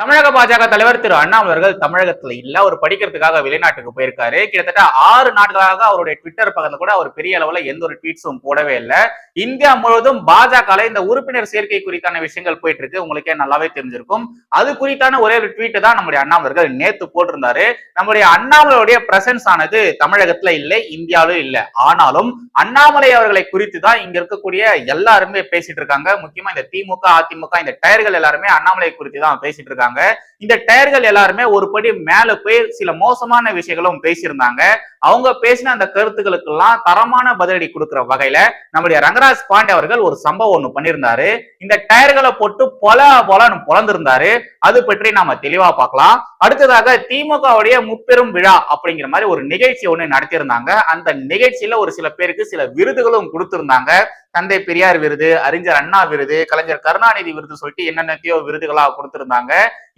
தமிழக பாஜக தலைவர் திரு அண்ணாமலைவர்கள் தமிழகத்துல இல்ல அவர் படிக்கிறதுக்காக வெளிநாட்டுக்கு போயிருக்காரு. கிட்டத்தட்ட ஆறு நாட்களாக அவருடைய ட்விட்டர் பக்கத்துல கூட அவர் பெரிய அளவுல எந்த ஒரு ட்வீட்ஸும் போடவே இல்லை. இந்தியா முழுவதும் பாஜக இந்த உறுப்பினர் சேர்க்கை குறித்தான விஷயங்கள் போயிட்டு இருக்கு உங்களுக்கே நல்லாவே தெரிஞ்சிருக்கும். அது குறித்தான ஒரே ஒரு ட்வீட்டு தான் நம்முடைய அண்ணாமலர்கள் நேத்து போட்டிருந்தாரு. நம்முடைய அண்ணாமலையுடைய பிரசன்ஸ் ஆனது தமிழகத்துல இல்லை இந்தியாவிலும் இல்லை. ஆனாலும் அண்ணாமலை அவர்களை குறித்து தான் இங்க இருக்கக்கூடிய எல்லாருமே பேசிட்டு இருக்காங்க. முக்கியமா இந்த திமுக அதிமுக இந்த டயர்கள் எல்லாருமே அண்ணாமலை குறித்து தான் பேசிட்டு இருக்காங்க. இந்த டயர்கள் எல்லாருமே ஒரு படி மேல போய் சில மோசமான விஷயங்களும் பேசியிருந்தாங்க. அவங்க பேசின அந்த கருத்துக்களுக்கெல்லாம் தரமான பதிலடி கொடுக்கிற வகையில நம்முடைய ரங்கராஜ் பாண்டே அவர்கள் ஒரு சம்பவம் ஒண்ணு பண்ணியிருந்தாரு. இந்த டயர்களை போட்டு பொல பொலன்னு பொலந்திருந்தாரு. அது பற்றி நாம தெளிவா பார்க்கலாம். அடுத்ததாக திமுகவுடைய முப்பெரும் விழா அப்படிங்கிற மாதிரி ஒரு நிகழ்ச்சி ஒண்ணு நடத்தியிருந்தாங்க. அந்த நிகழ்ச்சியில ஒரு சில பேருக்கு சில விருதுகளும் கொடுத்திருந்தாங்க. தந்தை பெரியார் விருது அறிஞர் அண்ணா விருது கலைஞர் கருணாநிதி விருது சொல்லிட்டு என்னென்னத்தையோ விருதுகளா கொடுத்திருந்தாங்க.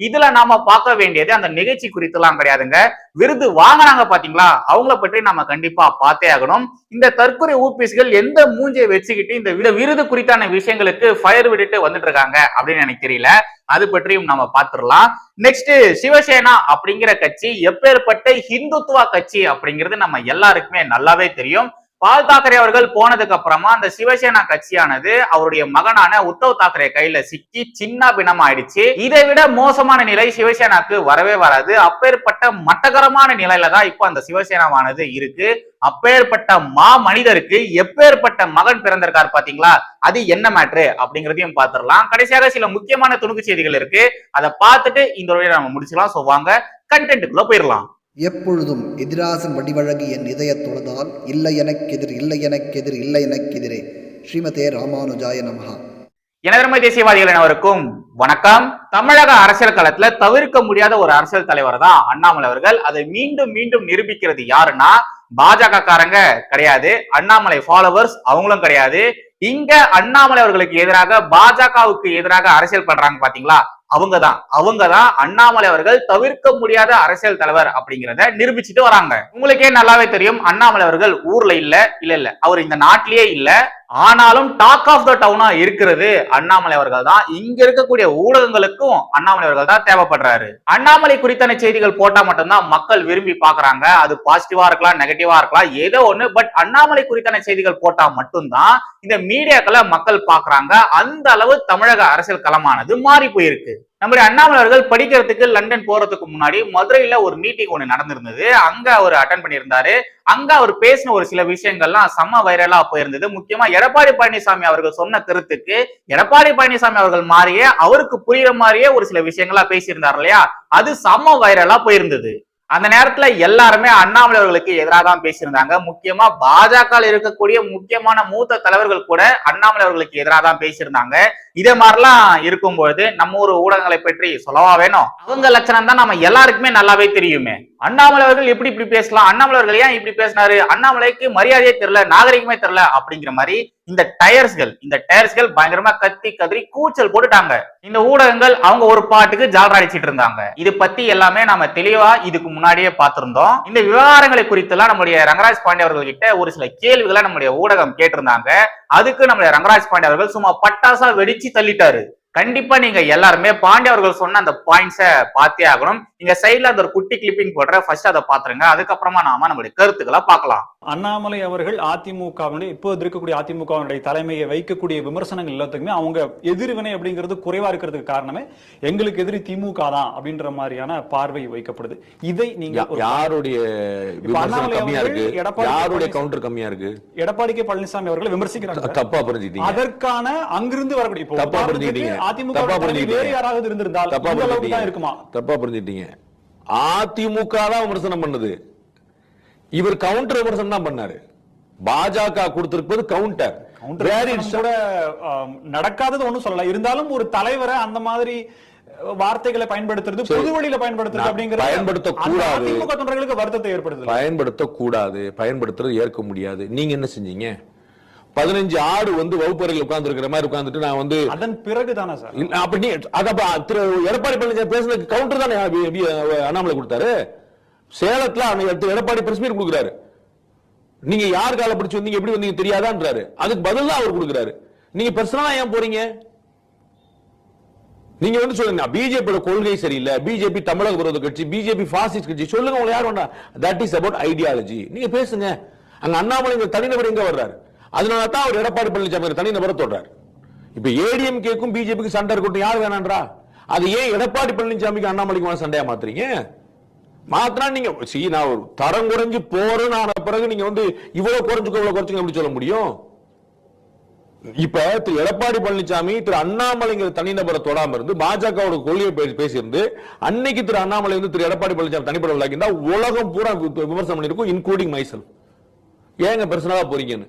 இதுல நாம பார்க்க வேண்டியது அந்த நிகழ்ச்சி குறித்து எல்லாம் கிடையாதுங்க. விருது வாங்கினாங்க பாத்தீங்களா? அவங்க அவங்கள பற்றி நம்ம கண்டிப்பா பார்த்தே ஆகணும். இந்த தற்கொலை ஊபிஸ்கள் எந்த மூஞ்சியை வச்சுக்கிட்டு இந்த விருது குறித்தான விஷயங்களுக்கு ஃபயர் விட்டுட்டு வந்துட்டு இருக்காங்க அப்படின்னு எனக்கு தெரியல. அது பற்றியும் நம்ம பார்த்துடலாம். நெக்ஸ்ட் சிவசேனா அப்படிங்கிற கட்சி எப்பேற்பட்ட ஹிந்துத்துவா கட்சி அப்படிங்கிறது நம்ம எல்லாருக்குமே நல்லாவே தெரியும். பால் தாக்கரே அவர்கள் போனதுக்கு அப்புறமா அந்த சிவசேனா கட்சியானது அவருடைய மகனான உத்தவ் தாக்கரே கையில சிக்கி சின்ன பினம் ஆயிடுச்சு இதை விட மோசமான நிலை சிவசேனாக்கு வரவே வராது. அப்பேற்பட்ட மட்டகரமான நிலையில தான் இப்போ அந்த சிவசேனாவானது இருக்கு. அப்பேற்பட்ட மா மனிதருக்கு எப்பேற்பட்ட மகன் பிறந்திருக்கார் பாத்தீங்களா? அது என்ன மேட்ரு அப்படிங்கிறதையும் பார்த்துடலாம். கடைசியாக சில முக்கியமான துணுக்கு செய்திகள் இருக்கு. அதை பார்த்துட்டு இந்த வழியை நம்ம முடிச்சுக்கலாம். சொல்லுவாங்க கண்டென்ட்டுக்குள்ள போயிடலாம். எப்பொழுதும் எதிராசன் வடிவழகி என் இதய தொழுதால் இல்லை எனக்கெதிர் இல்லை எனக்கெதிர் இல்லை எனக்கெதிரே. ஸ்ரீமதே ராமானுஜாய நமகா எனதர்மை தேசியவாதிகள் அனைவருக்கும் வணக்கம். தமிழக அரசியல் களத்துல தவிர்க்க முடியாத ஒரு அரசியல் தலைவர் தான் அண்ணாமலை அவர்கள். அதை மீண்டும் மீண்டும் நிரூபிக்கிறது யாருன்னா பாஜக காரங்க கிடையாது அண்ணாமலை ஃபாலோவர்ஸ் அவங்களும் கிடையாது. இங்க அண்ணாமலை அவர்களுக்கு எதிராக பாஜகவுக்கு எதிராக அரசியல் பண்றாங்க பாத்தீங்களா? அவங்க தான் அவங்க தான் அண்ணாமலை அவர்கள் தவிர்க்க முடியாத அரசியல் தலைவர் அப்படிங்கிறத நிரூபிச்சுட்டு வராங்க. உங்களுக்கே நல்லாவே தெரியும் அண்ணாமலை அவர்கள் ஊர்ல இல்ல இல்ல இல்ல. அவர் இந்த நாட்டிலேயே இல்ல. ஆனாலும் டாக் ஆஃப் த டவுனா இருக்கிறது அண்ணாமலை அவர்கள் தான். இங்க இருக்கக்கூடிய ஊடகங்களுக்கும் அண்ணாமலை அவர்கள் தான் தேவைப்படுறாரு. அண்ணாமலை குறித்தான செய்திகள் போட்டா மட்டும்தான் மக்கள் விரும்பி பாக்குறாங்க அது பாசிட்டிவா இருக்கலாம் நெகட்டிவா இருக்கலாம் ஏதோ ஒண்ணு. பட் அண்ணாமலை குறித்தான செய்திகள் போட்டா மட்டும்தான் இந்த மீடியாக்களை மக்கள் பாக்குறாங்க அந்த அளவு தமிழக அரசியல் களமானது மாறி போயிருக்கு. நம்முடைய அண்ணாமலை அவர்கள் படிக்கிறதுக்கு லண்டன் போறதுக்கு முன்னாடி மதுரையில ஒரு மீட்டிங் ஒண்ணு நடந்திருந்தது. அங்க அவர் அட்டன் பண்ணியிருந்தாரு. அங்க அவர் பேசின ஒரு சில விஷயங்கள்லாம் செம்ம வைரலா போயிருந்தது. முக்கியமா எடப்பாடி பழனிசாமி அவர்கள் சொன்ன கருத்துக்கு எடப்பாடி பழனிசாமி அவர்கள் மாறியே அவருக்கு புரியுற மாதிரியே ஒரு சில விஷயங்களா பேசியிருந்தார் இல்லையா? அது செம்ம வைரலா போயிருந்தது. அந்த நேரத்துல எல்லாருமே அண்ணாமலை அவர்களுக்கு எதிராக தான் பேசியிருந்தாங்க. முக்கியமா பாஜக இருக்கக்கூடிய முக்கியமான மூத்த தலைவர்கள் கூட அண்ணாமலை அவர்களுக்கு எதிராக தான் பேசியிருந்தாங்க. இதே மாதிரிலாம் இருக்கும்பொழுது நம்ம ஊர் ஊடகங்களை பற்றி சொல்லவா வேணும்? அவங்க லட்சணம் தான் நம்ம எல்லாருக்குமே நல்லாவே தெரியுமே. அண்ணாமலை அவர்கள் எப்படி இப்படி பேசலாம்? அண்ணாமலை அவர்கள் ஏன் இப்படி பேசினாரு? அண்ணாமலைக்கு மரியாதையே தெரியல நாகரிகமே தெரியல அப்படிங்கிற மாதிரி இந்த டயர்ஸ்கள் இந்த டயர்ஸ்கள் பயங்கரமா கத்தி கதறி கூச்சல் போட்டுட்டாங்க. இந்த ஊடகங்கள் அவங்க ஒரு பாட்டுக்கு ஜாலரா அடிச்சிட்டு இருந்தாங்க. இது பத்தி எல்லாமே நாம தெளிவா இதுக்கு முன்னாடியே பார்த்திருந்தோம். இந்த விவகாரங்களை குறித்து எல்லாம் நம்முடைய ரங்கராஜ் பாண்டே அவர்கள் கிட்ட ஒரு சில கேள்விகளை நம்முடைய ஊடகம் கேட்டிருந்தாங்க. அதுக்கு நம்முடைய ரங்கராஜ் பாண்டே அவர்கள் சும்மா பட்டாசா வெடிச்சு தள்ளிட்டாரு. கண்டிப்பா நீங்க எல்லாருமே பாண்டே அவர்கள் சொன்ன அந்த பாயிண்ட்ஸை பார்த்தே ஆகணும். இங்க சைட்ல அந்த ஒரு குட்டி கிளிப்பிங் போடுற ஃபர்ஸ்ட் அதை பாத்துருங்க. அதுக்கப்புறமா நாம நம்மளுடைய கருத்துக்களை பார்க்கலாம். அண்ணாமலை அவர்கள் அதிமுகவினுடைய இப்போது இருக்கக்கூடிய அதிமுகவினுடைய தலைமையை வைக்கக்கூடிய விமர்சனங்கள் எல்லாத்துக்குமே அவங்க எதிர்வினை அப்படிங்கிறது குறைவா இருக்கிறதுக்கு காரணமே எங்களுக்கு எதிரி திமுக தான் அப்படின்ற மாதிரியான பார்வை வைக்கப்படுது. இதை நீங்க யாருடைய கம்மியா இருக்கு? யாருடைய கவுண்டர் கம்மியா இருக்கு? எடப்பாடி கே பழனிசாமி அவர்களை விமர்சிக்கிறாங்க. தப்பா புரிஞ்சுட்டீங்க அதற்கான அங்கிருந்து வரக்கூடிய இப்போ தப்பா புரிஞ்சுக்கிட்டீங்க. அதிமுக வேறு புரிஞ்சுக்கிட்டீங்க. யாராவது இருந்திருந்தால் தப்பா இருக்குமா? தப்பா புரிஞ்சுட்டீங்க அதிமுக தான் விமர்சனம் பண்ணுது. இவர் கவுண்டர் விமர்சனம் தான் பண்ணாரு. பாஜக கொடுத்திருப்பது கவுண்டர் கூட நடக்காதது ஒண்ணும் சொல்லல. இருந்தாலும் ஒரு தலைவரை அந்த மாதிரி வார்த்தைகளை பயன்படுத்துறது. பொது வழியில பயன்படுத்துறது நான் அப்படிங்கிறது பயன்படுத்தக்கூடாது. அந்த அதிமுக தொண்டர்களுக்கு வருத்தத்தை ஏற்படுத்துது. பயன்படுத்த கூடாது பயன்படுத்துறது ஏற்க முடியாது. நீங்க என்ன செஞ்சீங்க? பதினஞ்சு ஆடு வந்து வகுப்பறையில் உட்கார்ந்து இருக்கிற மாதிரி உட்கார்ந்துட்டு நான் வந்து அதன் பிறகு தானே சார்? இல்ல, அப்ப நீ அத அப்ப திரு எடப்பாடி பழனிசாமி பேசுனதுக்கு கவுண்டர் தானே அண்ணாமலை கொடுத்தாரு? சேலத்துல அன்னைக்கு எடப்பாடி பிரஸ் மீட் கொடுக்குறாரு. நீங்க யார் கால பிடிச்சு வந்தீங்க எப்படி வந்தீங்க தெரியாதான்றாரு. அதுக்கு பதில் தான் அவர் கொடுக்குறாரு. நீங்க பர்சனலா ஏன் போறீங்க? நீங்க வந்து சொல்லுங்க பிஜேபியோட கொள்கை சரியில்லை பிஜேபி தமிழக விரோத கட்சி பிஜேபி பாசிஸ்ட் கட்சி சொல்லுங்க உங்களை யார் வேண்டாம் தட் இஸ் அபவுட் ஐடியாலஜி நீங்க பேசுங்க. அங்க அண்ணாமலை தனிநபர் எங்க வர்றாரு? அதனால தான் அவர் எடப்பாடி பழனிசாமி தனிநபரை தொடர் இப்ப ஏடிஎம் கேக்கும் பிஜேபிக்கு சண்டை இருக்கட்டும் யார் வேணான்றா? அது ஏன் எடப்பாடி பழனிசாமிக்கு அண்ணாமலைக்கு சண்டையா மாத்துறீங்க? மாத்தினா நீங்க சீ நான் ஒரு தரம் குறைஞ்சு போறேன்னு ஆன பிறகு நீங்க வந்து இவ்வளவு குறைஞ்சுக்கு இவ்வளவு குறைச்சுங்க எப்படி சொல்ல முடியும்? இப்ப திரு எடப்பாடி பழனிசாமி திரு அண்ணாமலைங்கிற தனிநபரை தொடாம இருந்து பாஜகவோட கொள்கையை பேசியிருந்து அன்னைக்கு திரு அண்ணாமலை வந்து திரு எடப்பாடி பழனிசாமி தனிப்பட உலகம் பூரா விமர்சனம் பண்ணிருக்கும் இன்க்ளூடிங் மைசல் ஏங்க பர்சனலா போறீங்கன்னு?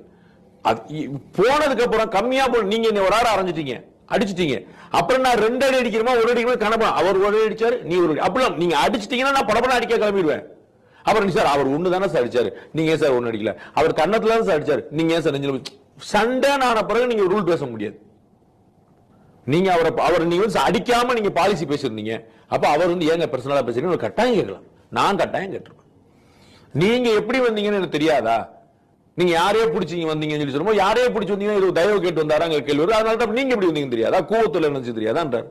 போனதுக்கு அப்புறம் கம்மியா போ நீங்க என்ன ஒரு ஆறு அரைஞ்சிட்டீங்க அடிச்சிட்டீங்க. அப்புறம் நான் ரெண்டு அடி அடிக்கிறோமா ஒரு அடிக்கிற அடிக்கணுமா கணப்பா அவர் ஒரு அடி அடிச்சாரு நீ ஒரு அடி அப்படிலாம் நீங்க அடிச்சிட்டீங்கன்னா நான் படப்பட அடிக்க கிளம்பிடுவேன். அப்புறம் சார் அவர் ஒன்று தானே சார் அடிச்சாரு நீங்க ஏன் சார் ஒன்று அடிக்கல? அவர் கண்ணத்துல தான் சார் அடிச்சாரு நீங்க ஏன் சார் நெஞ்சில போய் சண்டை ஆன பிறகு நீங்க ரூல் பேச முடியாது. நீங்க அவரை அவர் நீங்க வந்து அடிக்காம நீங்க பாலிசி பேசியிருந்தீங்க. அப்ப அவர் வந்து ஏங்க பர்சனலா பேசுறீங்க கட்டாயம் கேட்கலாம். நான் கட்டாயம் கேட்டிருப்பேன். நீங்க எப்படி வந்தீங்கன்னு எனக்கு தெரியாதா? நீங்க யாரையோ பிடிச்சீங்க வந்தீங்கன்னு சொல்லி சொல்லும்போது யாரையோ பிடிச்சி வந்தீங்க இது தயவு கேட்டு வந்தாராங்க கேள்வி வரும். அதனால தான் நீங்க எப்படி வந்தீங்கன்னு தெரியாதா. கூவத்துல நினைச்சு தெரியாதான்றார்.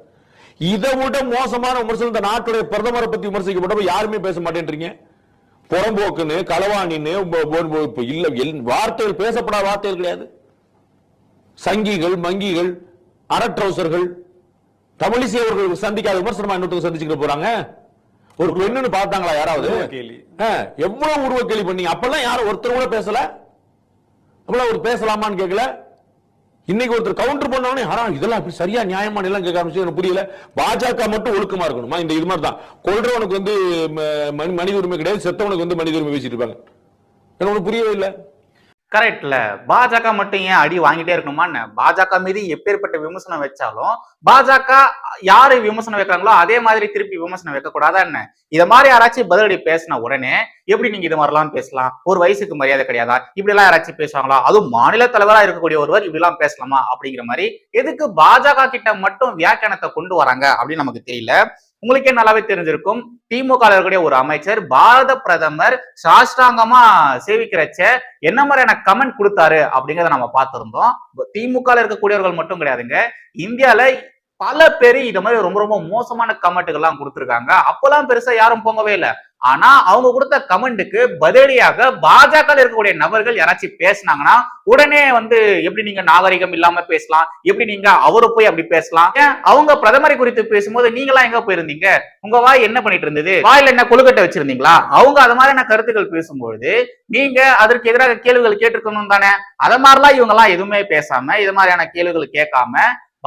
இதை விட மோசமான விமர்சனம் இந்த நாட்டுடைய பிரதமரை பத்தி விமர்சிக்கப்பட்டப்ப யாருமே பேச மாட்டேன்றீங்க? புறம்போக்குன்னு களவாணின்னு இல்ல வார்த்தைகள் பேசப்படாத வார்த்தைகள் கிடையாது. சங்கிகள் மங்கிகள் அரட்ரௌசர்கள் தமிழிசை அவர்கள் சந்திக்காத விமர்சனமா இன்னொருத்தர் சந்திச்சுக்கிட்டு போறாங்க? ஒரு பெண்ணுன்னு பார்த்தாங்களா யாராவது? எவ்வளவு உருவ கேலி பண்ணீங்க? அப்பெல்லாம் யாரும் ஒருத்தர் கூட பேசல. அப்பெல்லாம் ஒரு பேசலாமான்னு கேட்கல இன்னைக்கு ஒருத்தர் கவுண்டர் பண்ணவனே ஹராம் இதெல்லாம் அப்படி சரியா நியாயமான எல்லாம் கேட்க ஆரம்பிச்சு எனக்கு புரியல. பாஜக மட்டும் ஒழுக்கமா இருக்கணுமா? இந்த இது மாதிரி தான் கொள்றவனுக்கு வந்து ம- மனித உரிமை கிடையாது செத்தவனுக்கு வந்து மனித உரிமை பேசிட்டு இருப்பாங்க. எனக்கு ஒண்ணு புரியவே இல்லை. கரெக்ட்ல பாஜக மட்டும் ஏன் அடி வாங்கிட்டே இருக்கணுமான்னு? பாஜக மீது எப்பேற்பட்ட விமர்சனம் வச்சாலும் பாஜக யாரு விமர்சனம் வைக்கிறாங்களோ அதே மாதிரி திருப்பி விமர்சனம் வைக்க கூடாதா என்ன இதை மாதிரி யாராச்சும் பதிலடி பேசின உடனே எப்படி நீங்க இது மாதிரிலாம் பேசலாம்? ஒரு வயசுக்கு மரியாதை கிடையாதா? இப்படி எல்லாம் யாராச்சும் பேசுவாங்களா? அதுவும் மாநில தலைவரா இருக்கக்கூடிய ஒருவர் இப்படி எல்லாம் பேசலாமா? அப்படிங்கிற மாதிரி எதுக்கு பாஜக கிட்ட மட்டும் வியாக்கியானத்தை கொண்டு வராங்க அப்படின்னு நமக்கு தெரியல. உங்களுக்கே நல்லாவே தெரிஞ்சிருக்கும். திமுக இருக்கக்கூடிய ஒரு அமைச்சர் பாரத பிரதமர் சாஷ்டாங்கமா சேவிக்கிறச்ச என்ன மாதிரியான கமெண்ட் கொடுத்தாரு அப்படிங்கறத நம்ம பார்த்திருந்தோம். திமுக இருக்கக்கூடியவர்கள் மட்டும் கிடையாதுங்க. இந்தியால பல பேர் இந்த மாதிரி ரொம்ப ரொம்ப மோசமான கமெண்ட்டுகள்லாம் கொடுத்துருக்காங்க. அப்பெல்லாம் பெருசா யாரும் பொங்கவே இல்லை. ஆனா அவங்க கொடுத்த கமெண்ட்டுக்கு பதிலடியாக பாஜக இருக்கக்கூடிய நபர்கள் யாராச்சும் பேசுனாங்கன்னா உடனே வந்து எப்படி நீங்க நாகரிகம் இல்லாம பேசலாம்? எப்படி நீங்க அவரு போய் அப்படி பேசலாம்? அவங்க பிரதமரை குறித்து பேசும்போது நீங்களாம் எங்க போயிருந்தீங்க? உங்க வாய் என்ன பண்ணிட்டு இருந்தது? வாயில என்ன கொழுக்கட்டை வச்சிருந்தீங்களா? அவங்க அது மாதிரியான கருத்துக்கள் பேசும்பொழுது நீங்க அதற்கு எதிராக கேள்விகள் கேட்டிருக்கணும் தானே? அத மாதிரிலாம் இவங்க எல்லாம் எதுவுமே பேசாம இது மாதிரியான கேள்விகள் கேட்காம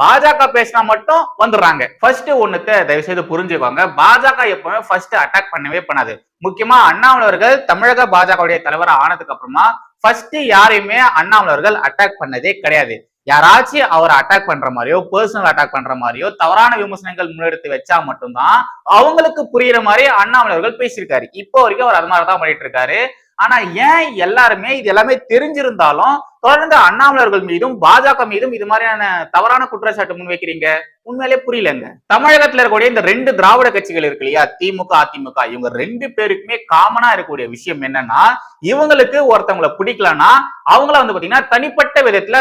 பாஜக பேசினா மட்டும் வந்துடுறாங்க. ஃபர்ஸ்ட் ஒண்ணுத்த தயவு செய்து புரிஞ்சுக்கோங்க. பாஜக எப்பவுமே ஃபர்ஸ்ட் அட்டாக் பண்ணவே பண்ணாது. முக்கியமா அண்ணாமலவர்கள் தமிழக பாஜகவுடைய தலைவர் ஆனதுக்கு அப்புறமா ஃபர்ஸ்ட் யாரையுமே அண்ணாமலவர்கள் அட்டாக் பண்ணதே கிடையாது. யாராச்சும் அவரை அட்டாக் பண்ற மாதிரியோ பர்சனல் அட்டாக் பண்ற மாதிரியோ தவறான விமர்சனங்கள் முன்னெடுத்து வச்சா மட்டும்தான் அவங்களுக்கு புரியுற மாதிரி அண்ணாமலை அவர்கள் பேசியிருக்காரு. இப்போ வரைக்கும் அவர் அது மாதிரி தான் பண்ணிட்டு இருக்காரு. ஆனா ஏன் எல்லாருமே இது எல்லாமே தெரிஞ்சிருந்தாலும் தொடர்ந்து அண்ணாமலர்கள் மீதும் பாஜக மீதும் இது மாதிரியான தவறான குற்றச்சாட்டு முன்வைக்கிறீங்க? உண்மையிலே புரியலங்க. தமிழகத்துல இருக்கக்கூடிய இந்த ரெண்டு திராவிட கட்சிகள் இருக்கு இல்லையா? திமுக அதிமுக இவங்க ரெண்டு பேருக்குமே காமனா இருக்கக்கூடிய விஷயம் என்னன்னா இவங்களுக்கு ஒருத்தவங்களை பிடிக்கலன்னா அவங்கள வந்து பாத்தீங்கன்னா தனிப்பட்ட விதத்துல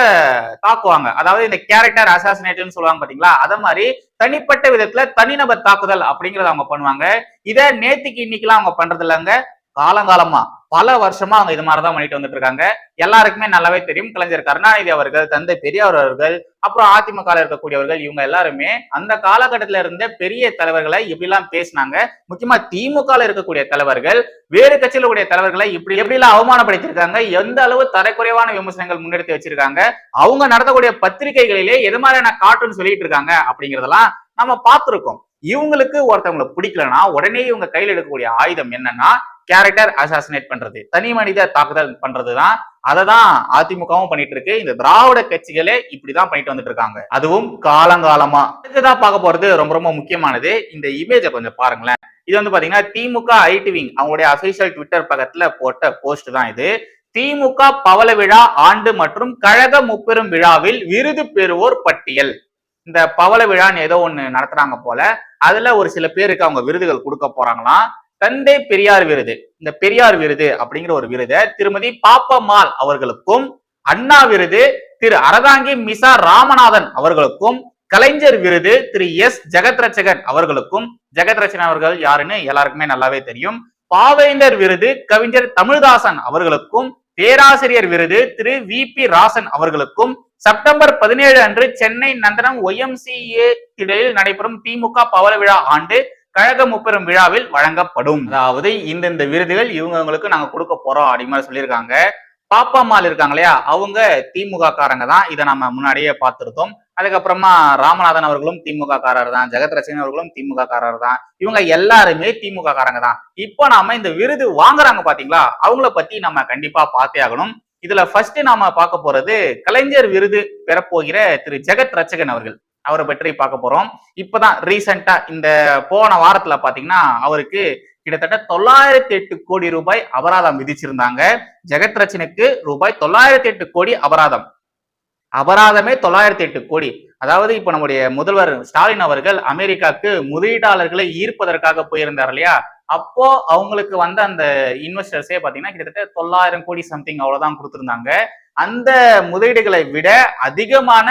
தாக்குவாங்க. அதாவது இந்த கேரக்டர் அசாசினேட்னு சொல்லுவாங்க பாத்தீங்களா? அத மாதிரி தனிப்பட்ட விதத்துல தனிநபர் தாக்குதல் அப்படிங்கறத அவங்க பண்ணுவாங்க. இதை நேத்திக்கு இன்னைக்கெல்லாம் அவங்க பண்றது இல்லைங்க காலங்காலமா பல வருஷமா அவங்க இது மாதிரிதான் பண்ணிட்டு வந்துட்டு இருக்காங்க. எல்லாருக்குமே நல்லாவே தெரியும். கலைஞர் கருணாநிதி அவர்கள் தந்தை பெரியார் அவர்கள் அப்புறம் அதிமுக இருக்கக்கூடியவர்கள் இவங்க எல்லாருமே அந்த காலகட்டத்துல இருந்த பெரிய தலைவர்களை இப்படி எல்லாம் பேசினாங்க. முக்கியமா திமுக இருக்கக்கூடிய தலைவர்கள் வேறு கட்சியில கூடிய தலைவர்களை இப்படி எப்படி எல்லாம் அவமானப்படுத்திருக்காங்க எந்த அளவு தரக்குறைவான விமர்சனங்கள் முன்னெடுத்து வச்சிருக்காங்க அவங்க நடத்தக்கூடிய பத்திரிகைகளிலே எது மாதிரியான காட்டுன்னு சொல்லிட்டு இருக்காங்க அப்படிங்கறதெல்லாம் நம்ம பார்த்திருக்கோம். இவங்களுக்கு ஒருத்தவங்களை பிடிக்கலன்னா உடனே இவங்க கையில் எடுக்கக்கூடிய ஆயுதம் என்னன்னா கேரக்டர் அசாசினேட் பண்றது. தனி மனித தாக்குதல் பண்றதுதான். அதை தான் அதிமுகவும் பண்ணிட்டு இருக்கு. இந்த திராவிட கட்சிகளே இப்படிதான் பண்ணிட்டு வந்துட்டு இருக்காங்க. அதுவும் காலங்காலமா. இதுதான் பார்க்க போறது ரொம்ப ரொம்ப முக்கியமானது. இந்த இமேஜை கொஞ்சம் பாருங்களேன். இது வந்து பாத்தீங்கன்னா திமுக ஐடி விங் அவங்களுடைய அபிஷியல் ட்விட்டர் பக்கத்துல போட்ட போஸ்ட் தான் இது. திமுக பவள விழா ஆண்டு மற்றும் கழக முப்பெரும் விழாவில் விருது பெறுவோர் பட்டியல். இந்த பவள விழான்னு ஏதோ ஒண்ணு நடத்துறாங்க போல அதுல ஒரு சில பேருக்கு அவங்க விருதுகள் கொடுக்க போறாங்களாம். தந்தை பெரியார் விருது. இந்த பெரியார் விருது அப்படிங்கிற ஒரு விருதை திருமதி பாப்பம்மாள் அவர்களுக்கும் அண்ணா விருது திரு அரதாங்கி மிசா ராமநாதன் அவர்களுக்கும் கலைஞர் விருது திரு எஸ் ஜெகத்ரட்சகன் அவர்களுக்கும். ஜெகத்ரட்சன் அவர்கள் யாருன்னு எல்லாருக்குமே நல்லாவே தெரியும். பாவேந்தர் விருது கவிஞர் தமிழ்தாசன் அவர்களுக்கும். பேராசிரியர் விருது திரு வி பி ராசன் அவர்களுக்கும். செப்டம்பர் பதினேழு அன்று சென்னை நந்தனம் ஒய்எம்சிஏ திடலில் நடைபெறும் திமுக பவள விழா ஆண்டு கழக முப்பெரும் விழாவில் வழங்கப்படும். அதாவது இந்தந்த விருதுகள் இவங்களுக்கு நாங்க கொடுக்க போறோம் அப்படிங்கிற மாதிரி சொல்லியிருக்காங்க. பாப்பா மால் இருக்காங்க இல்லையா? அவங்க திமுக காரங்க தான். இதை நம்ம முன்னாடியே பார்த்துருக்கோம் அதுக்கப்புறமா ராமநாதன் அவர்களும் திமுக காரர் தான். ஜெகத் ரசிகன் அவர்களும் திமுக காரர் தான். இவங்க எல்லாருமே திமுக காரங்க தான். இப்போ நாம இந்த விருது வாங்குறாங்க பாத்தீங்களா? அவங்கள பத்தி நம்ம கண்டிப்பா பார்த்தே ஆகணும். இதுல ஃபர்ஸ்ட் நாம பார்க்க போறது கலைஞர் விருது பெறப்போகிற திரு ஜெகத் ரட்சகன் அவர்கள். அவரை பற்றி பார்க்க போறோம். இப்பதான் ரீசெண்டா இந்த போன வாரத்துல பாத்தீங்கன்னா அவருக்கு கிட்டத்தட்ட தொள்ளாயிரத்தி எட்டு கோடி ரூபாய் அபராதம் விதிச்சிருந்தாங்க. ஜெகத் ரச்சனுக்கு ரூபாய் தொள்ளாயிரத்தி எட்டு கோடி அபராதம். அபராதமே தொள்ளாயிரத்தி எட்டு கோடி. அதாவது இப்ப நம்முடைய முதல்வர் ஸ்டாலின் அவர்கள் அமெரிக்காவுக்கு முதலீட்டாளர்களை ஈர்ப்பதற்காக போயிருந்தார் இல்லையா? அப்போ அவங்களுக்கு வந்த அந்த இன்வெஸ்டர்ஸே பாத்தீங்கன்னா கிட்டத்தட்ட தொள்ளாயிரம் கோடி சம்திங் அவ்வளவுதான் கொடுத்திருந்தாங்க. அந்த முதலீடுகளை விட அதிகமான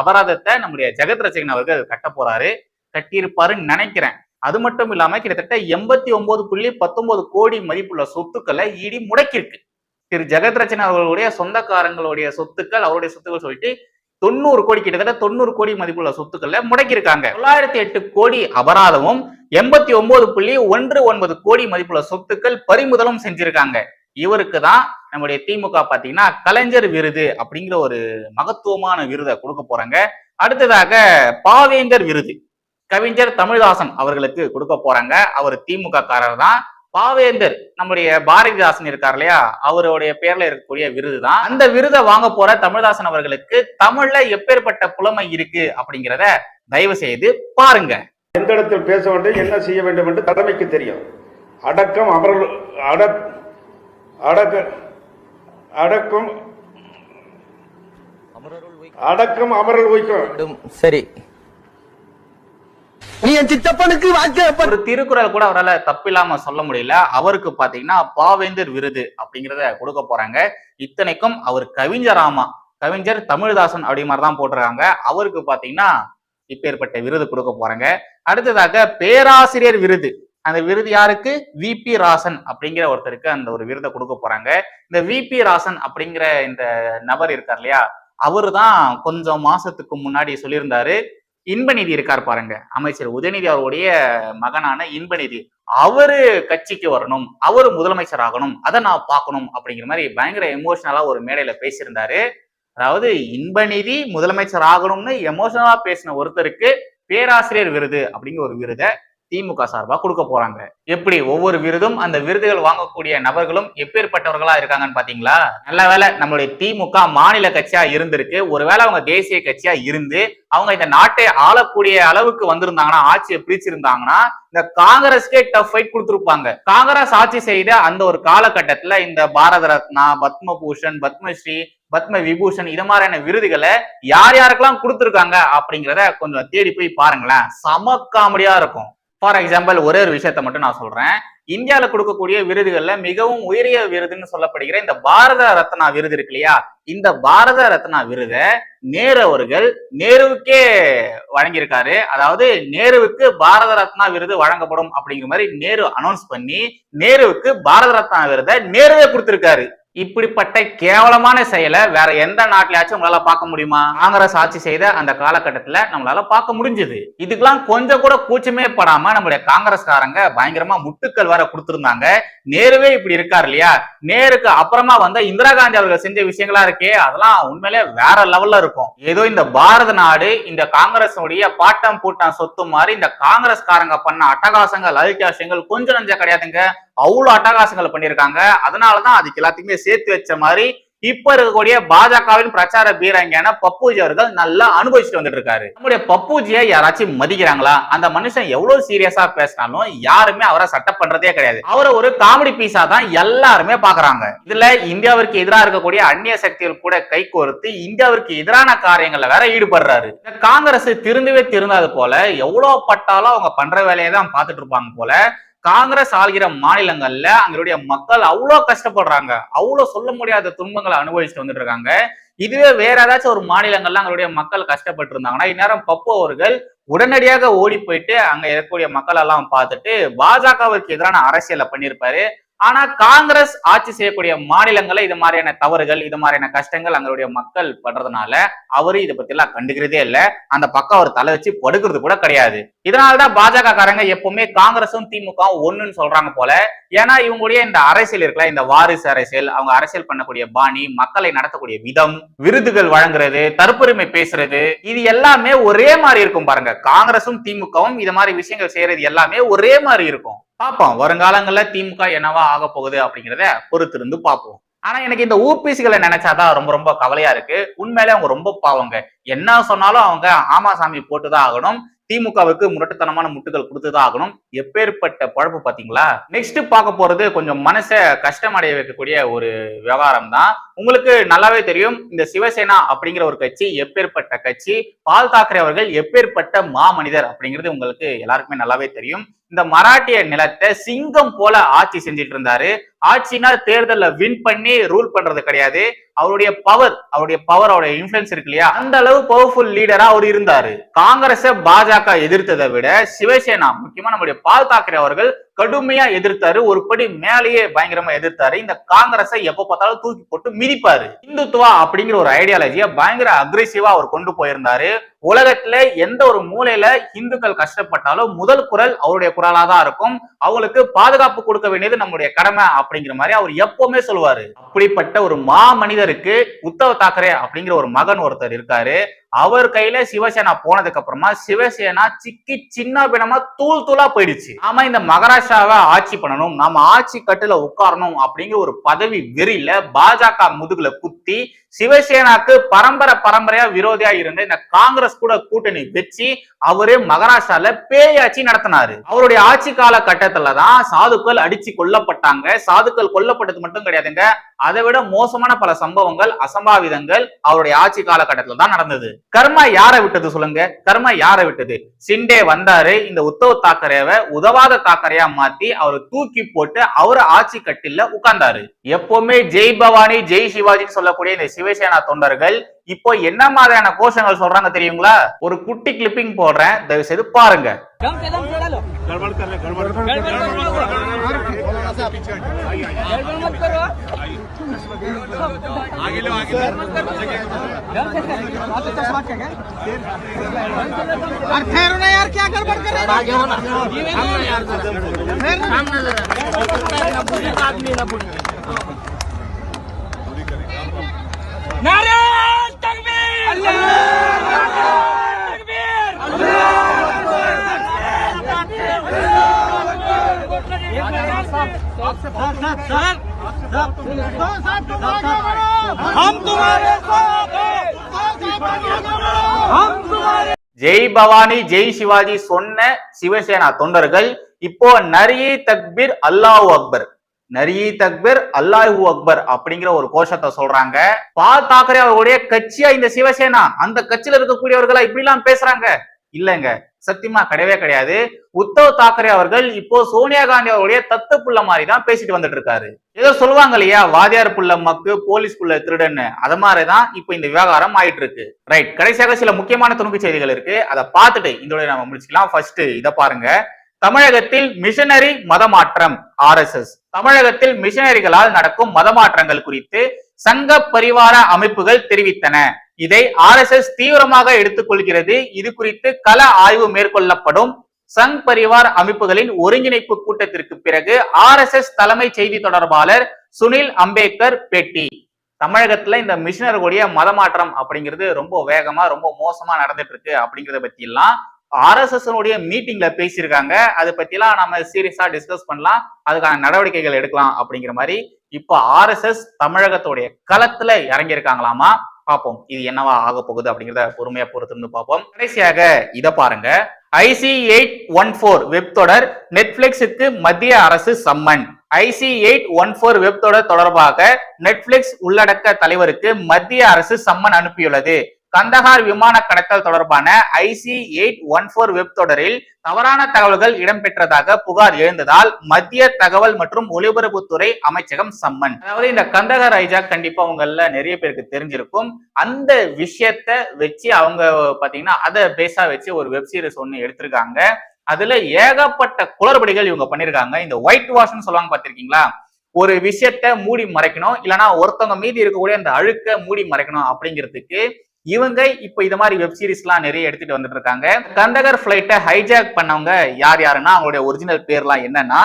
அபராதத்தை நம்முடைய ஜெகத் ரசிகன் அவர்கள் கட்ட போறாரு கட்டியிருப்பாருன்னு நினைக்கிறேன். அது மட்டும் இல்லாம கிட்டத்தட்ட எண்பத்தி ஒன்பது புள்ளி பத்தொன்பது கோடி மதிப்புள்ள சொத்துக்களை இடி முடக்கியிருக்கு. திரு ஜெகத் ரச்சன் அவர்களுடைய சொந்தக்காரங்களுடைய சொத்துக்கள் அவருடைய சொத்துக்கள் சொல்லிட்டு தொண்ணூறு கோடி கிட்டத்தட்ட தொண்ணூறு கோடி மதிப்புள்ள சொத்துக்கள்ல முடக்கியிருக்காங்க. தொள்ளாயிரத்தி எட்டு கோடி அபராதமும் எண்பத்தி ஒன்பது புள்ளி ஒன்று ஒன்பது கோடி மதிப்புள்ள சொத்துக்கள் பறிமுதலும் செஞ்சிருக்காங்க. இவருக்கு தான் நம்முடைய திமுக பாத்தீங்கன்னா கலைஞர் விருது அப்படிங்கிற ஒரு மகத்துவமான விருதை கொடுக்க போறாங்க. அடுத்ததாக பாவேந்தர் விருது. கவிஞர் தமிழ்தாசன் அவர்களுக்கு கொடுக்க போறாங்க. அவர் திமுக காரர் தான் பாவேந்தர் நம்முடைய பாரதிதாசன் இருக்கார் இல்லையா? அவருடைய பேர்ல இருக்கக்கூடிய விருது தான் அந்த விருதை வாங்க போற தமிழ்தாசன் அவர்களுக்கு தமிழ்ல எப்பேற்பட்ட புலமை இருக்கு அப்படிங்கிறத தயவு செய்து பாருங்க. எந்த இடத்தில் பேச வேண்டும் என்ன செய்ய வேண்டும் என்று தலைமைக்கு தெரியும். அடக்கம் அமரல் அட அடக்க அடக்கம் அடக்கம் அமரல் வைக்கும். சரி. என் சித்தப்பனுக்கு வாக்கு ஒரு திருக்குறள் கூட அவரால் தப்பில்லாம சொல்ல முடியல. அவருக்கு பாத்தீங்கன்னா பாவேந்தர் விருது அப்படிங்கிறத கொடுக்க போறாங்க. இத்தனைக்கும் அவர் கவிஞராமா கவிஞர் தமிழ்தாசன் அப்படி மாதிரி தான் போட்டிருக்காங்க. அவருக்கு பாத்தீங்கன்னா இப்பேற்பட்ட விருது கொடுக்க போறாங்க. அடுத்ததாக பேராசிரியர் விருது. அந்த விருது யாருக்கு? விபி ராசன் அப்படிங்கிற ஒருத்தருக்கு அந்த ஒரு விருதை கொடுக்க போறாங்க. இந்த விபி ராசன் அப்படிங்கிற இந்த நபர் இருக்கார் இல்லையா? அவரு தான் கொஞ்சம் மாசத்துக்கு முன்னாடி சொல்லியிருந்தாரு. இன்பநிதி இருக்கார் பாருங்க. அமைச்சர் உதயநிதி அவருடைய மகனான இன்பநிதி. அவரு கட்சிக்கு வரணும். அவர் முதலமைச்சர் ஆகணும். அதை நான் பார்க்கணும் அப்படிங்கிற மாதிரி பயங்கர எமோஷனலா ஒரு மேடையில பேசியிருந்தாரு. அதாவது இன்பநிதி முதலமைச்சர் ஆகணும்னு எமோஷனலா பேசின ஒருத்தருக்கு பேராசிரியர் விருது அப்படிங்கிற ஒரு விருதை திமுக சார்பாக கொடுக்க போறாங்க. எப்படி ஒவ்வொரு விருதும் அந்த விருதுகள் வாங்கக்கூடிய நபர்களும் எப்பேற்பட்டவர்களா இருக்காங்கன்னு பாத்தீங்களா? நல்ல வேளை நம்மளுடைய திமுக மாநில கட்சியா இருந்திருக்கு. ஒருவேளை அவங்க தேசிய கட்சியா இருந்து அவங்க இந்த நாட்டை ஆளக்கூடிய அளவுக்கு வந்திருந்தாங்கன்னா ஆட்சியை பிரிச்சிருந்தாங்கன்னா இந்த காங்கிரஸ்க்கே டஃப் ஃபைட் கொடுத்துருப்பாங்க. காங்கிரஸ் ஆட்சி செய்த அந்த ஒரு காலகட்டத்துல இந்த பாரத ரத்னா பத்மபூஷன் பத்மஸ்ரீ பத்ம விபூஷன் இது மாதிரியான விருதுகளை யார் யாருக்கெல்லாம் கொடுத்துருக்காங்க அப்படிங்கிறத கொஞ்சம் தேடி போய் பாருங்களேன். சம காமெடியா இருக்கும். ஃபார் எக்ஸாம்பிள் ஒரே ஒரு விஷயத்த மட்டும் நான் சொல்றேன். இந்தியால கொடுக்கக்கூடிய விருதுகள்ல மிகவும் உயரிய விருதுன்னு சொல்லப்படுகிற இந்த பாரத ரத்னா விருது இருக்கு இல்லையா? இந்த பாரத ரத்னா விருதை நேரு அவர்கள் நேருவுக்கே வழங்கியிருக்காரு. அதாவது நேருவுக்கு பாரத ரத்னா விருது வழங்கப்படும் அப்படிங்கிற மாதிரி நேரு அனௌன்ஸ் பண்ணி நேருவுக்கு பாரத ரத்னா விருதை நேருவே கொடுத்திருக்காரு. இப்படிப்பட்ட கேவலமான செயலை வேற எந்த நாட்டிலாச்சும் உங்களால பார்க்க முடியுமா? காங்கிரஸ் ஆட்சி செய்த அந்த காலகட்டத்துல நம்மளால பார்க்க முடிஞ்சது. இதுக்கெல்லாம் கொஞ்சம் கூட கூச்சமே படாம நம்மளுடைய காங்கிரஸ்காரங்க பயங்கரமா முட்டுக்கள் வேற கொடுத்திருந்தாங்க. நேருவே இப்படி இருக்கார் இல்லையா? நேருக்கு அப்புறமா வந்த இந்திரா காந்தி அவர்கள் செஞ்ச விஷயங்களா இருக்கே அதெல்லாம் உண்மையிலே வேற லெவல்ல இருக்கும். ஏதோ இந்த பாரத நாடு இந்த காங்கிரஸுடைய பாட்டம் பூட்டம் சொத்து மாதிரி இந்த காங்கிரஸ்காரங்க பண்ண அட்டகாசங்கள் அழிக்காசங்கள் கொஞ்சம் நஞ்ச கிடையாதுங்க. அவ்வளவு அட்டகாசங்களை பண்ணியிருக்காங்க. அதனாலதான் அதுக்கு எல்லாத்தையுமே சேர்த்து வச்ச மாதிரி இப்ப இருக்கக்கூடிய பாஜகவின் பிரச்சார பீரங்கியான பப்புஜி அவர்கள் நல்லா அனுபவிச்சுட்டு வந்துட்டு இருக்காரு. நம்முடைய பப்புஜியை யாராச்சும் மதிக்கிறாங்களா? அந்த மனுஷன் எவ்வளவு சீரியஸா பேசினாலும் யாருமே அவரை சட்ட பண்றதே கிடையாது. அவரை ஒரு காமெடி பீஸா தான் எல்லாருமே பாக்குறாங்க இதுல இந்தியாவிற்கு எதிராக இருக்கக்கூடிய அந்நிய சக்திகள் கூட கை கோர்த்து இந்தியாவிற்கு எதிரான காரியங்கள்ல வேற ஈடுபடுறாரு. காங்கிரஸ் திருந்தவே திருந்தாது போல எவ்வளவு பட்டாலும் அவங்க பண்ற வேலையை தான் பார்த்துட்டு இருப்பாங்க போல காங்கிரஸ் ஆள்கிற மாநிலங்கள்ல அங்களுடைய மக்கள் அவ்வளோ கஷ்டப்படுறாங்க. அவ்வளோ சொல்ல முடியாத துன்பங்களை அனுபவிச்சுட்டு வந்துட்டு இருக்காங்க இதுவே வேற ஏதாச்சும் ஒரு மாநிலங்கள்ல அங்களுடைய மக்கள் கஷ்டப்பட்டு இருந்தாங்கன்னா இந்நேரம் பப்பு அவர்கள் உடனடியாக ஓடி போயிட்டு அங்க இருக்கக்கூடிய மக்கள் எல்லாம் பார்த்துட்டு பாஜகவிற்கு எதிரான அரசியலை பண்ணியிருப்பாரு. ஆனா காங்கிரஸ் ஆட்சி செய்யக்கூடிய மாநிலங்களை இது மாதிரியான தவறுகள் இது மாதிரியான கஷ்டங்கள் அங்களுடைய மக்கள் படுறதுனால அவரு இதை பத்தி எல்லாம் கண்டுக்கிறதே இல்ல. அந்த பக்கம் அவர் தலை வச்சு படுக்கிறது கூட கிடையாது. இதனாலதான் பாஜக காரங்க எப்பவுமே காங்கிரஸும் திமுகவும் ஒண்ணுன்னு சொல்றாங்க போல. ஏன்னா இவங்களுடைய இந்த அரசியல் இருக்கல இந்த வாரிசு அரசியல் அவங்க அரசியல் பண்ணக்கூடிய பாணி மக்களை நடத்தக்கூடிய விதம் விருதுகள் வழங்குறது தற்புரிமை பேசுறது இது எல்லாமே ஒரே மாதிரி இருக்கும் பாருங்க. காங்கிரஸும் திமுகவும் இது மாதிரி விஷயங்கள் செய்யறது எல்லாமே ஒரே மாதிரி இருக்கும். பார்ப்போம். வருங்காலங்களில் திமுக என்னவா ஆக போகுது அப்படிங்கிறத பொறுத்திருந்து பார்ப்போம். ஆனா எனக்கு இந்த ஊபிசிகளை நினைச்சாதான் ரொம்ப ரொம்ப கவலையா இருக்கு. உண்மையிலே அவங்க ரொம்ப பாவங்க. என்ன சொன்னாலும் அவங்க ஆமா சாமி போட்டுதான் ஆகணும். திமுகவுக்கு முரட்டுத்தனமான முட்டுகள் கொடுத்துதான் ஆகணும். எப்பேற்பட்ட பழப்பு பாத்தீங்களா நெக்ஸ்ட் பார்க்க போறது கொஞ்சம் மனசை கஷ்டமடைய வைக்கக்கூடிய ஒரு விவகாரம் தான் உங்களுக்கு நல்லாவே தெரியும் இந்த சிவசேனா அப்படிங்கிற ஒரு கட்சி எப்பேற்பட்ட கட்சி பால் தாக்கரே அவர்கள் எப்பேற்பட்ட மாமனிதர் அப்படிங்கிறது உங்களுக்கு எல்லாருக்குமே நல்லாவே தெரியும். இந்த மராட்டிய நிலத்தை சிங்கம் போல ஆட்சி செஞ்சுட்டு இருந்தாரு ஆட்சினா தேர்தலில் வின் பண்ணி ரூல் பண்றது கிடையாது. அவருடைய பவர் அவருடைய பவர் அவருடைய இன்ஃபுளுன்ஸ் இருக்கு இல்லையா? அந்த அளவு பவர்ஃபுல் லீடரா அவர் இருந்தாரு. காங்கிரஸ பாஜக எதிர்த்ததை விட சிவசேனா முக்கியமா நம்முடைய பால் தாக்கரே அவர்கள் கடுமையா எதிர்த்தாரு. ஒரு படி மேலேயே பயங்கரமா எதிர்த்தாரு. இந்த காங்கிரஸை எப்ப பார்த்தாலும் தூக்கி போட்டு மிதிப்பாரு. இந்துத்துவா அப்படிங்கிற ஒரு ஐடியாலஜியை பயங்கர அக்ரெசிவா அவர் கொண்டு போயிருந்தாரு. உலகத்துல எந்த ஒரு மூலையில இந்துக்கள் கஷ்டப்பட்டாலும் முதல் குரல் அவருடைய குரலா தான் இருக்கும். அவங்களுக்கு பாதுகாப்பு கொடுக்க வேண்டியது நம்முடைய கடமை அப்படிங்கிற மாதிரி அவர் எப்பவுமே சொல்லுவாரு. அப்படிப்பட்ட ஒரு மா மனிதருக்கு உத்தவ் தாக்கரே அப்படிங்கிற ஒரு மகன் ஒருத்தர் இருக்காரு. அவர் கையில சிவசேனா போனதுக்கு அப்புறமா சிவசேனா சிக்கி சின்ன பின்னமா தூள் தூளா போயிடுச்சு. ஆமா இந்த மகாராஷ்டிரா பாஷாவை ஆட்சி பண்ணணும் நாம ஆட்சி கட்டுல உட்காரணும் அப்படிங்கிற ஒரு பதவி வெறியில பாஜக முதுகுல குத்தி சிவசேனாக்கு பரம்பரை பரம்பரையா விரோதியா இருந்த இந்த காங்கிரஸ் கூட கூட்டணி வச்சு அவரு மகாராஷ்டிரால பேயாட்சி நடத்தினாரு. அவருடைய ஆட்சி கால கட்டத்துலதான் சாதுக்கள் அடிச்சு கொல்லப்பட்டாங்க. சாதுக்கள் கொல்லப்பட்டது மட்டும் கிடையாதுங்க. அதை விட மோசமான பல சம்பவங்கள் அசம்பாவிதங்கள் அவருடைய ஆட்சி காலகட்டத்துல தான் நடந்தது. கர்மா யாரை விட்டது சொல்லுங்க? கர்மா யாரை விட்டது? சிண்டே வந்தாரு. இந்த உத்தவ் தாக்கரேவை உதவாத தாக்கரையா மாத்தி அவரை தூக்கி போட்டு அவர் ஆட்சி கட்டில உட்கார்ந்தாரு. எப்பவுமே ஜெய் பவானி ஜெய் சிவாஜின்னு சொல்லக்கூடிய இந்த சிவசேனா தொண்டர்கள் இப்போ என்ன மாதிரியான கோஷங்கள் சொல்றாங்க தெரியுங்களா ஒரு குட்டி கிளிப்பிங் போடுறேன் தயவு செய்து பாருங்க ठहरो ना हम तुम्हारे साथ हैं हम तुम्हारे ஜெய் பவானி ஜெய் சிவாஜி சொன்ன சிவசேனா தொண்டர்கள் இப்போ நரியே தக்பீர் அல்லாஹ் அக்பர் நரியே தக்பீர் அல்லாஹு அக்பர் அப்படிங்கிற ஒரு கோஷத்தை சொல்றாங்க பால் தாக்கரே அவர்களுடைய கட்சியா இந்த சிவசேனா அந்த கட்சியில இருக்கக்கூடியவர்களா இப்படி எல்லாம் பேசுறாங்க இல்லைங்க. சத்தியமா கிடையவே கிடையாது. உத்தவ் தாக்கரே அவர்கள் இப்போ சோனியா காந்தி அவருடைய தத்து புள்ள மாதிரி தான் பேசிட்டு வந்துட்டு இருக்காரு ஏதோ சொல்லுவாங்க இல்லையா? வாதியார் புள்ள மக்கு போலீஸ் புள்ள திருடன்னு. அது மாதிரிதான் இப்போ இந்த விவகாரம் ஆயிட்டு இருக்கு ரைட் கடைசியாக சில முக்கியமான துணுக்கு செய்திகள் இருக்கு. அதை பார்த்துட்டு இதோட நம்ம முடிச்சுக்கலாம். ஃபர்ஸ்ட் இதை பாருங்க. தமிழகத்தில் மிஷனரி மதமாற்றம் ஆர்எஸ்எஸ் தமிழகத்தில் மிஷனரிகளால் நடக்கும் மதமாற்றங்கள் குறித்து சங்க பரிவார அமைப்புகள் தெரிவித்தன. இதை ஆர்எஸ்எஸ் தீவிரமாக எடுத்துக்கொள்கிறது. இது குறித்து கள ஆய்வு மேற்கொள்ளப்படும் சங் பரிவார் அமைப்புகளின் ஒருங்கிணைப்பு கூட்டத்திற்கு பிறகு ஆர்எஸ்எஸ் தலைமை செய்தி தொடர்பாளர் சுனில் அம்பேத்கர் பேட்டி. தமிழகத்துல இந்த மிஷினர்களுடைய மதமாற்றம் அப்படிங்கிறது ரொம்ப வேகமா ரொம்ப மோசமா நடந்துட்டு இருக்கு அப்படிங்கறத பத்தி எல்லாம் ஆர்எஸ்எஸ்னுடைய மீட்டிங்ல பேசியிருக்காங்க. அதை பத்தி எல்லாம் நம்ம சீரியஸா டிஸ்கஸ் பண்ணலாம். அதுக்கான நடவடிக்கைகள் எடுக்கலாம் அப்படிங்கிற மாதிரி இப்போ ஆர்எஸ்எஸ் தமிழகத்துடைய களத்துல இறங்கி இருக்காங்களாமா பார்ப்போம். இது என்னவா ஆக போகுது அப்படிங்கிறத பொறுமையா பொறுத்திருந்து பார்ப்போம். கடைசியாக இதை பாருங்க. IC eight one four web தொடர் நெட்ஃபிளிக்ஸுக்கு மத்திய அரசு summon. IC eight one four web தொடர் தொடர்பாக நெட்ஃபிளிக்ஸ் உள்ளடக்க தலைவருக்கு மத்திய அரசு சம்மன் அனுப்பியுள்ளது. கந்தகார் விமான கடத்தல் தொடர்பான IC eight one four web தொடரில் தவறான தகவல்கள் இடம்பெற்றதாக புகார் எழுந்ததால் மத்திய தகவல் மற்றும் ஒலிபரப்புத்துறை அமைச்சகம் சம்மன். அதாவது இந்த கந்தகார் ஐஜாக் கண்டிப்பா உங்கள நிறைய பேருக்கு தெரிஞ்சிருக்கும். அந்த விஷயத்த வச்சு அவங்க பாத்தீங்கன்னா அதை பேசா வச்சு ஒரு வெப் சீரிஸ் ஒன்று எடுத்திருக்காங்க. அதுல ஏகப்பட்ட குளறுபடிகள் இவங்க பண்ணிருக்காங்க. இந்த ஒயிட் வாஷ்னு சொல்லுவாங்க பாத்திருக்கீங்களா? ஒரு விஷயத்த மூடி மறைக்கணும். இல்லைன்னா ஒருத்தவங்க மீதி இருக்கக்கூடிய அந்த அழுக்க மூடி மறைக்கணும் அப்படிங்கிறதுக்கு இவங்க இப்ப இது மாதிரி வெப் சீரிஸ்லாம் எல்லாம் நிறைய எடுத்துட்டு வந்துட்டு இருக்காங்க. கந்தகர் பிளைட்டை ஹைஜாக் பண்ணவங்க யார் யாருன்னா அவங்களுடைய ஒரிஜினல் பேர்லாம் என்னன்னா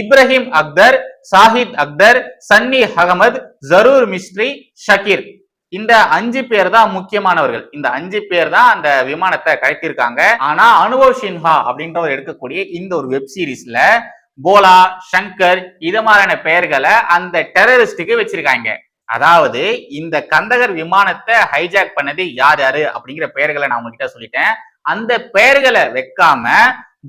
இப்ராஹிம் அக்தர் சாஹித் அக்தர் சன்னி அகமது ஜரூர் மிஸ்ரி ஷக்கீர். இந்த அஞ்சு பேர் தான் முக்கியமானவர்கள். இந்த அஞ்சு பேர் தான் அந்த விமானத்தை கடத்திருக்காங்க ஆனா அனுபவ் சின்ஹா அப்படின்றவர் எடுக்கக்கூடிய இந்த ஒரு வெப் சீரிஸ்ல போலா சங்கர் இது மாதிரியான பெயர்களை அந்த டெரரிஸ்டுக்கு வச்சிருக்காங்க. அதாவது இந்த கந்தகர் விமானத்தை ஹைஜாக் பண்ணது யார் யாரு அப்படிங்கிற பெயர்களை நான் உங்ககிட்ட சொல்லிட்டேன். அந்த பெயர்களை வைக்காம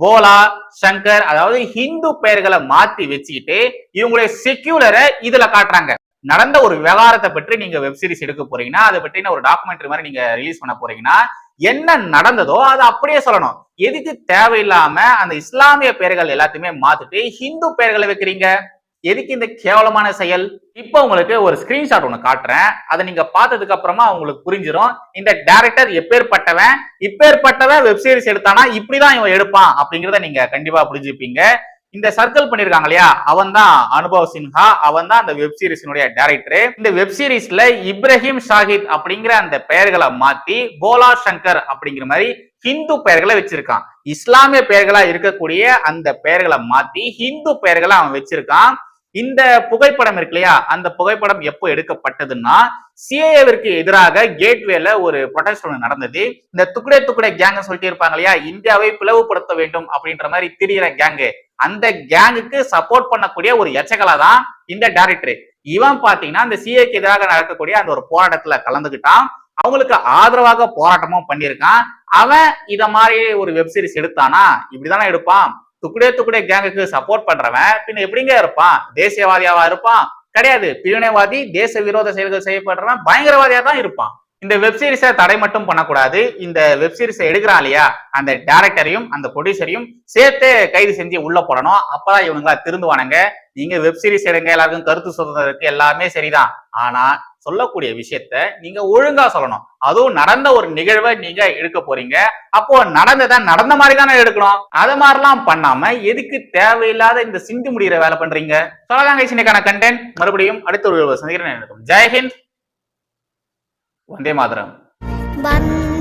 போலா சங்கர் அதாவது ஹிந்து பெயர்களை மாத்தி வச்சுக்கிட்டு இவங்களுடைய செக்யூலரை இதுல காட்டுறாங்க. நடந்த ஒரு விவகாரத்தை பற்றி நீங்க வெப் சீரிஸ் எடுக்க போறீங்கன்னா அதை பற்றின ஒரு டாக்குமெண்ட்ரி மாதிரி நீங்க ரிலீஸ் பண்ண போறீங்கன்னா என்ன நடந்ததோ அதை அப்படியே சொல்லணும். எதுக்கு தேவையில்லாம அந்த இஸ்லாமிய பெயர்கள் எல்லாத்தையுமே மாத்திட்டு ஹிந்து பெயர்களை வைக்கிறீங்க? எதுக்கு இந்த கேவலமான செயல்? இப்போ உங்களுக்கு ஒரு ஸ்கிரீன்ஷாட் ஒன்று காட்டுறேன். அதை நீங்க பார்த்ததுக்கு அப்புறமா உங்களுக்கு புரிஞ்சிடும் இந்த டேரக்டர் எப்பேற்பட்டவன்? இப்பேற்பட்டவன் வெப் சீரிஸ் எடுத்தானா? இப்படிதான் இவன் எடுப்பான் அப்படிங்கிறத நீங்க கண்டிப்பா புரிஞ்சுப்பீங்க. இந்த சர்க்கிள் பண்ணிருக்காங்க இல்லையா? அவன் தான் அனுபவ் சின்ஹா. அவன் தான் அந்த வெப் சீரிஸினுடைய டைரக்டர் இந்த வெப் சீரிஸ்ல இப்ராஹிம் ஷாஹித் அப்படிங்கிற அந்த பெயர்களை மாத்தி போலா சங்கர் அப்படிங்கிற மாதிரி ஹிந்து பெயர்களை வச்சிருக்கான். இஸ்லாமிய பெயர்களா இருக்கக்கூடிய அந்த பெயர்களை மாத்தி ஹிந்து பெயர்களை அவன் வச்சிருக்கான். இந்த புகைப்படம் இருக்கு இல்லையா? அந்த புகைப்படம் எப்போ எடுக்கப்பட்டதுன்னா சிஏவிற்கு எதிராக கேட்வேல ஒரு ப்ரொடெஸ்ட் ஒன்று நடந்தது. இந்த துக்குடே துக்குடே கேங்க சொல்லிட்டு இருப்பாங்க இல்லையா? இந்தியாவை பிளவுபடுத்த வேண்டும் அப்படின்ற மாதிரி திரியிற கேங்கு அந்த கேங்குக்கு சப்போர்ட் பண்ணக்கூடிய ஒரு எச்சகலா தான் இந்த டைரக்டர் இவன் பாத்தீங்கன்னா இந்த சிஏக்கு எதிராக நடக்கக்கூடிய அந்த ஒரு போராட்டத்துல கலந்துக்கிட்டான் அவங்களுக்கு ஆதரவாக போராட்டமும் பண்ணியிருக்கான். அவன் இத மாதிரி ஒரு வெப்சீரிஸ் எடுத்தானா? இப்படிதானே எடுப்பான். துக்குடே துக்குடே கேங்குக்கு சப்போர்ட் பண்றவன் பின்ன எப்படிங்க இருப்பான்? தேசியவாதியாவா இருப்பான்? கிடையாது. பிரிவினைவாதி தேச விரோத செயல்கள் செய்யப்படுறவன் பயங்கரவாதியா தான் இருப்பான். இந்த வெப் சீரிஸை தடை மட்டும் பண்ணக்கூடாது. இந்த வெப் சீரிஸை எடுக்கிறான் இல்லையா? அந்த டேரக்டரையும் அந்த ப்ரொடியூசரையும் சேர்த்து கைது செஞ்சு உள்ள போடணும். அப்பதான் இவனுங்களா திருந்துவானுங்க. நீங்க வெப் சீரிஸ் எடுங்க எல்லாருக்கும் கருத்து சுதந்திரம் இருக்கு எல்லாமே சரிதான். ஆனா சொல்லக்கூடிய விஷயத்த நீங்க ஒழுங்கா சொல்லணும். அதுவும் நடந்த ஒரு நிகழ்வை நீங்க எடுக்க போறீங்க. அப்போ நடந்ததை நடந்த மாதிரி தானே எடுக்கணும். அது மாதிரிலாம் பண்ணாம எதுக்கு தேவையில்லாத இந்த சிந்து முடிகிற வேலை பண்றீங்க? சொல்லதாங்க இன்னைக்கான கண்டென்ட் மறுபடியும் அடுத்த ஒரு சந்திக்கிறேன். ஜெயஹிந்த் வந்தே மாதரம். வந்த